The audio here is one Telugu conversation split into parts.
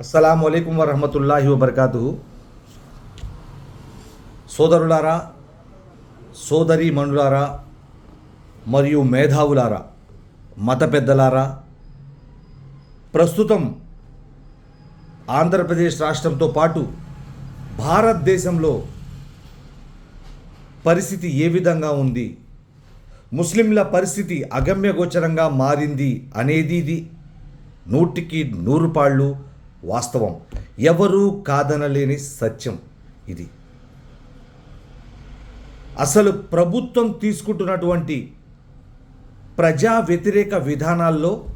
అస్సలం అయికం వరహమతుల్లాహి వబర్కాతు సోదరులారా సోదరి మనులారా మరియు మేధావులారా మత పెద్దలారా ప్రస్తుతం ఆంధ్రప్రదేశ్ రాష్ట్రంతో పాటు భారతదేశంలో పరిస్థితి ఏ విధంగా ఉంది ముస్లింల పరిస్థితి అగమ్యగోచరంగా మారింది అనేది ఇది నూటికి నూరు పాళ్ళు వాస్తవం. ఎవరూ కాదనలేని సత్యం ఇది. అసలు ప్రభుత్వం తీసుకుంటున్నటువంటి ప్రజా వ్యతిరేక విధానాల్లో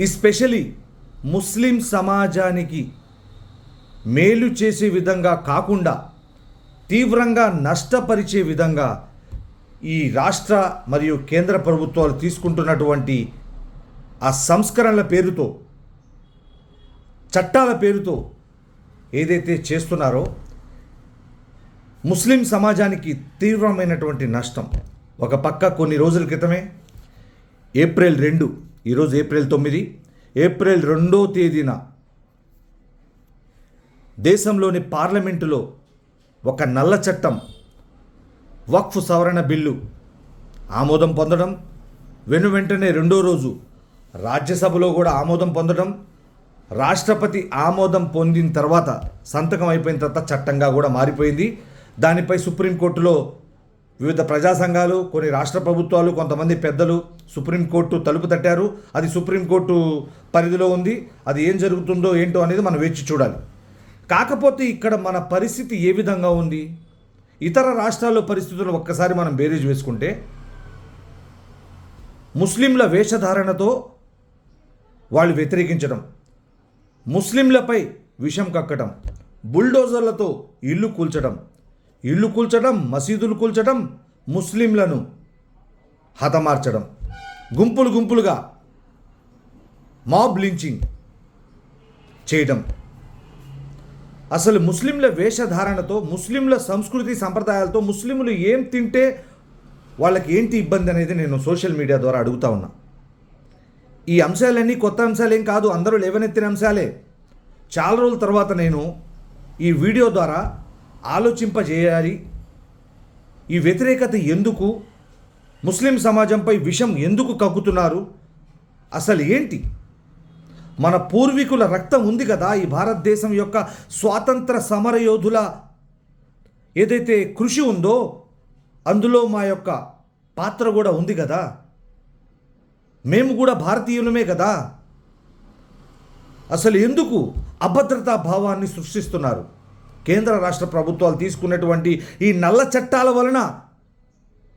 ఎస్పెషలీ ముస్లిం సమాజానికి మేలు చేసే విధంగా కాకుండా తీవ్రంగా నష్టపరిచే విధంగా ఈ రాష్ట్ర మరియు కేంద్ర ప్రభుత్వాలు తీసుకుంటున్నటువంటి ఆ సంస్కరణల పేరుతో చట్టాల పేరుతో ఏదైతే చేస్తున్నారో ముస్లిం సమాజానికి తీవ్రమైనటువంటి నష్టం. ఒక పక్క కొన్ని రోజుల క్రితమే ఏప్రిల్ రెండు ఈరోజు ఏప్రిల్ తొమ్మిది ఏప్రిల్ రెండో తేదీన దేశంలోని పార్లమెంటులో ఒక నల్ల చట్టం వక్ఫ్ సవరణ బిల్లు ఆమోదం పొందడం వెను వెంటనే రెండో రోజు రాజ్యసభలో కూడా ఆమోదం పొందడం రాష్ట్రపతి ఆమోదం పొందిన తర్వాత సంతకం అయిపోయిన తర్వాత చట్టంగా కూడా మారిపోయింది. దానిపై సుప్రీంకోర్టులో వివిధ ప్రజా సంఘాలు కొన్ని రాష్ట్ర ప్రభుత్వాలు కొంతమంది పెద్దలు సుప్రీంకోర్టు తలుపు తట్టారు. అది సుప్రీంకోర్టు పరిధిలో ఉంది. అది ఏం జరుగుతుందో ఏంటో అనేది మనం వేచి చూడాలి. కాకపోతే ఇక్కడ మన పరిస్థితి ఏ విధంగా ఉంది? ఇతర రాష్ట్రాల్లో పరిస్థితులు ఒక్కసారి మనం బేరీజ్ వేసుకుంటే ముస్లింల వేషధారణతో వాళ్ళు వ్యతిరేకించడం ముస్లింలపై విషం కక్కడం బుల్డోజర్లతో ఇల్లు కూల్చడం ఇల్లు కూల్చడం మసీదులు కూల్చడం ముస్లింలను హతమార్చడం. గుంపులు గుంపులుగా మాబ్ లించింగ్ చేయడం అసలు ముస్లింల వేషధారణతో ముస్లింల సంస్కృతి సంప్రదాయాలతో ముస్లింలు ఏం తింటే వాళ్ళకి ఏంటి ఇబ్బంది అనేది నేను సోషల్ మీడియా ద్వారా అడుగుతా ఉన్నా. ఈ అంశాలన్నీ కొత్త అంశాలేం కాదు అందరూ లేవనెత్తిన అంశాలే. చాలా రోజుల తర్వాత నేను ఈ వీడియో ద్వారా ఆలోచింపజేయాలి. ఈ వ్యతిరేకత ఎందుకు? ముస్లిం సమాజంపై విషం ఎందుకు కక్కుతున్నారు? అసలు ఏంటి? మన పూర్వీకుల రక్తం ఉంది కదా ఈ భారతదేశం యొక్క స్వాతంత్ర సమరయోధుల ఏదైతే కృషి ఉందో అందులో మా యొక్క పాత్ర కూడా ఉంది కదా. మేము కూడా భారతీయులమే కదా? అసలు ఎందుకు అభద్రతా భావాన్ని సృష్టిస్తున్నారు? కేంద్ర రాష్ట్ర ప్రభుత్వాలు తీసుకున్నటువంటి ఈ నల్ల చట్టాల వలన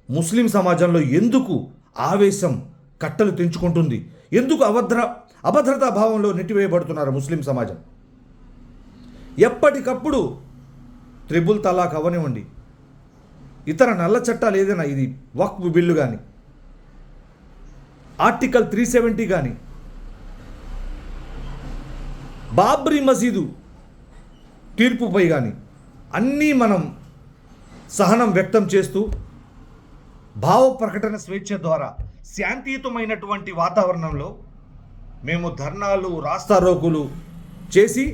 ముస్లిం సమాజంలో ఎందుకు ఆవేశం కట్టలు తెంచుకుంటుంది? ఎందుకు అభద్ర అభద్రతా భావంలో నెట్టివేయబడుతున్నారు ముస్లిం సమాజం? ఎప్పటికప్పుడు త్రిబుల్ తలాక్ అవనివ్వండి ఇతర నల్ల చట్టాలు ఏదైనా ఇది వక్ఫ్ బిల్లు కానీ ఆర్టికల్ త్రీ సెవెంటీ కానీ బాబ్రీ మసీదు తీర్పుపై కానీ అన్నీ మనం సహనం వ్యక్తం చేస్తూ భావ ప్రకటన స్వేచ్ఛ ద్వారా శాంతియుతమైనటువంటి వాతావరణంలో మేము ధర్నాలు రాస్తారోకులు చేసి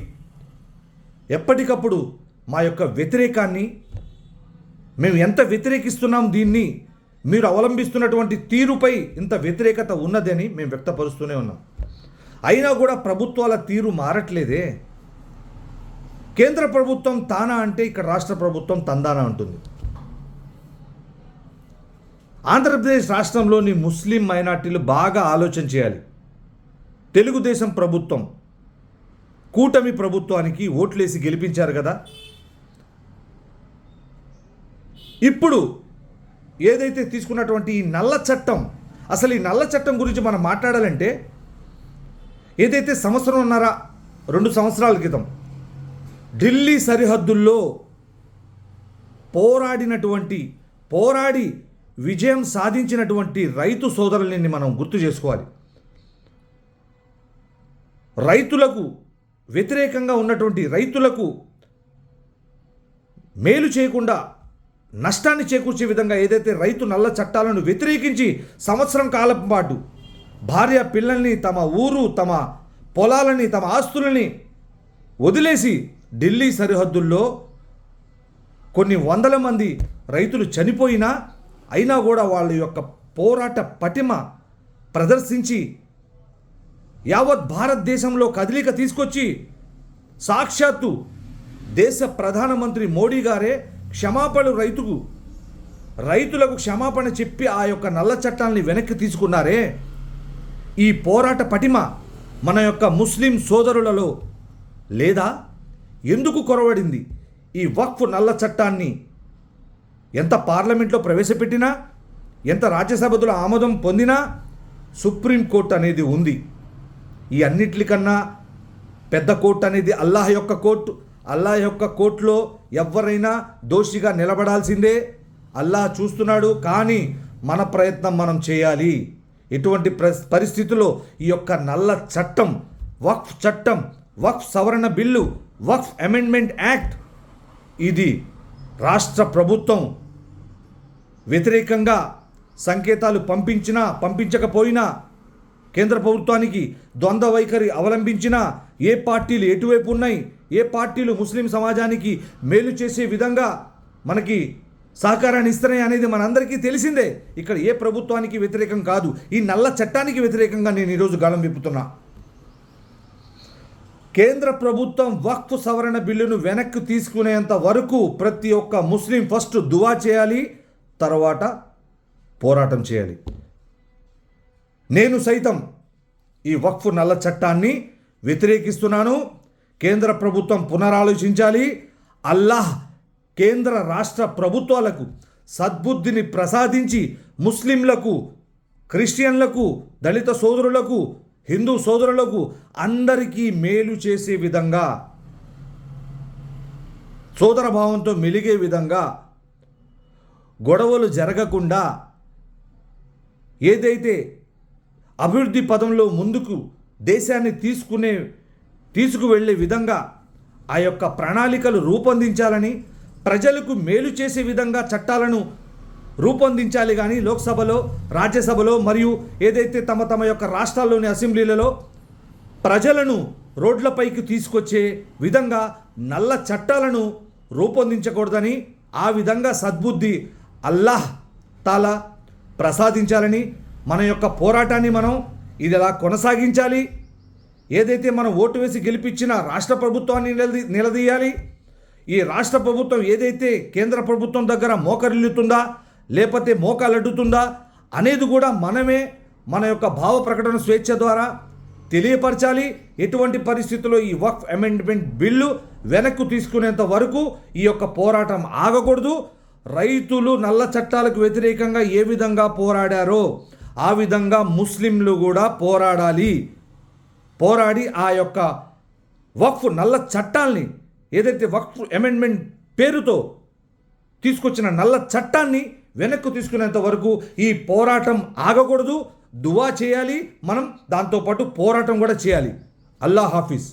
ఎప్పటికప్పుడు మా యొక్క వ్యతిరేకాన్ని మేము ఎంత వ్యతిరేకిస్తున్నాం దీన్ని మీరు అవలంబిస్తున్నటువంటి తీరుపై ఇంత వ్యతిరేకత ఉన్నదని మేము వ్యక్తపరుస్తూనే ఉన్నాం. అయినా కూడా ప్రభుత్వాల తీరు మారట్లేదే. కేంద్ర ప్రభుత్వం తానా అంటే ఇక్కడ రాష్ట్ర ప్రభుత్వం తందానా ఉంటుంది ఆంధ్రప్రదేశ్ రాష్ట్రంలోని ముస్లిం మైనార్టీలు బాగా ఆలోచన చేయాలి. తెలుగుదేశం ప్రభుత్వం కూటమి ప్రభుత్వానికి ఓట్లేసి గెలిపించారు కదా. ఇప్పుడు ఏదైతే తీసుకున్నటువంటి ఈ నల్ల చట్టం అసలు ఈ నల్ల చట్టం గురించి మనం మాట్లాడాలంటే ఏదైతే సంవత్సరంన్నర రెండు సంవత్సరాల క్రితం ఢిల్లీ సరిహద్దుల్లో పోరాడినటువంటి పోరాడి విజయం సాధించినటువంటి రైతు సోదరుల్ని మనం గుర్తు చేసుకోవాలి. రైతులకు వ్యతిరేకంగా ఉన్నటువంటి రైతులకు మేలు చేయకుండా నష్టాన్ని చేకూర్చే విధంగా ఏదైతే రైతు నల్ల చట్టాలను వ్యతిరేకించి సంవత్సరం కాలం పాటు భార్య పిల్లల్ని తమ ఊరు తమ పొలాలని తమ ఆస్తులని వదిలేసి ఢిల్లీ సరిహద్దుల్లో కొన్ని వందల మంది రైతులు చనిపోయినా అయినా కూడా వాళ్ళ యొక్క పోరాట పటిమ ప్రదర్శించి యావత్ భారతదేశంలో కదలిక తీసుకొచ్చి సాక్షాత్తు దేశ ప్రధానమంత్రి మోడీ గారే క్షమాపణలు రైతుకు. రైతులకు క్షమాపణ చెప్పి ఆ యొక్క నల్ల చట్టాలని వెనక్కి తీసుకున్నారే. ఈ పోరాట పటిమ మన యొక్క ముస్లిం సోదరులలో లేదా? ఎందుకు కొరవడింది? ఈ వక్ఫ్ నల్ల చట్టాన్ని ఎంత పార్లమెంట్లో ప్రవేశపెట్టినా ఎంత రాజ్యసభలో ఆమోదం పొందినా సుప్రీంకోర్టు అనేది ఉంది. ఈ అన్నిటికన్నా పెద్ద కోర్టు అనేది అల్లాహ్ యొక్క కోర్టు. అల్లాహ్ యొక్క కోర్టులో ఎవరైనా దోషిగా నిలబడాల్సిందే. అల్లా చూస్తున్నాడు కానీ మన ప్రయత్నం మనం చేయాలి. ఎటువంటి ప్ర- పరిస్థితుల్లో ఈ యొక్క నల్ల చట్టం వక్ఫ్ చట్టం వక్ఫ్ సవరణ బిల్లు వక్ఫ్ అమెండ్మెంట్ యాక్ట్ ఇది రాష్ట్ర ప్రభుత్వం వ్యతిరేకంగా సంకేతాలు పంపించినా పంపించకపోయినా కేంద్ర ప్రభుత్వానికి ద్వంద్వ వైఖరి అవలంబించినా ఏ పార్టీలు ఎటువైపు ఉన్నాయి? ఏ పార్టీలు ముస్లిం సమాజానికి మేలు చేసే విధంగా మనకి సహకారాన్ని ఇస్తున్నాయి అనేది మనందరికీ తెలిసిందే. ఇక్కడ ఏ ప్రభుత్వానికి వ్యతిరేకం కాదు. ఈ నల్ల చట్టానికి వ్యతిరేకంగా నేను ఈరోజు గళం విప్పుతున్నా. కేంద్ర ప్రభుత్వం వక్ఫ్ సవరణ బిల్లును వెనక్కి తీసుకునేంత వరకు ప్రతి ఒక్క ముస్లిం ఫస్ట్ దువా చేయాలి తర్వాత పోరాటం చేయాలి. నేను సైతం ఈ వక్ఫ్ నల్ల చట్టాన్ని వ్యతిరేకిస్తున్నాను. కేంద్ర ప్రభుత్వం పునరాలోచించాలి. అల్లాహ్ కేంద్ర రాష్ట్ర ప్రభుత్వాలకు సద్బుద్ధిని ప్రసాదించి ముస్లింలకు క్రిస్టియన్లకు దళిత సోదరులకు హిందూ సోదరులకు అందరికీ మేలు చేసే విధంగా సోదరభావంతో మెలిగే విధంగా గొడవలు జరగకుండా ఏదైతే అభివృద్ధి పదంలో ముందుకు దేశాన్ని తీసుకునే తీసుకువెళ్ళే విధంగా ఆ యొక్క ప్రణాళికలు రూపొందించాలని ప్రజలకు మేలు చేసే విధంగా చట్టాలను రూపొందించాలి కానీ లోక్సభలో రాజ్యసభలో మరియు ఏదైతే తమ తమ యొక్క రాష్ట్రాల్లోని అసెంబ్లీలలో ప్రజలను రోడ్లపైకి తీసుకొచ్చే విధంగా నల్ల చట్టాలను రూపొందించకూడదని ఆ విధంగా సద్బుద్ధి అల్లాహ్ తాలా ప్రసాదించాలని మన యొక్క పోరాటాన్ని మనం ఇది ఎలా కొనసాగించాలి. ఏదైతే మనం ఓటు వేసి గెలిపించిన రాష్ట్ర ప్రభుత్వాన్ని నిలదీ నిలదీయాలి? ఈ రాష్ట్ర ప్రభుత్వం ఏదైతే కేంద్ర ప్రభుత్వం దగ్గర మోకరిల్లుతుందా? లేకపోతే మోకాలడ్డుతుందా అనేది కూడా మనమే మన యొక్క భావ ప్రకటన స్వేచ్ఛ ద్వారా తెలియపరచాలి. ఎటువంటి పరిస్థితుల్లో ఈ వక్ఫ్ అమెండ్మెంట్ బిల్లు వెనక్కు తీసుకునేంత వరకు ఈ యొక్క పోరాటం ఆగకూడదు. రైతులు నల్ల చట్టాలకు వ్యతిరేకంగా ఏ విధంగా పోరాడారో ఆ విధంగా ముస్లింలు కూడా పోరాడాలి. పోరాడి ఆ యొక్క వక్ఫ్ నల్ల చట్టాల్ని ఏదైతే వక్ఫ్ అమెండ్మెంట్ పేరుతో తీసుకొచ్చిన నల్ల చట్టాన్ని వెనక్కు తీసుకునేంత వరకు ఈ పోరాటం ఆగకూడదు దువా చేయాలి మనం దాంతోపాటు పోరాటం కూడా చేయాలి. అల్లా హాఫీజ్.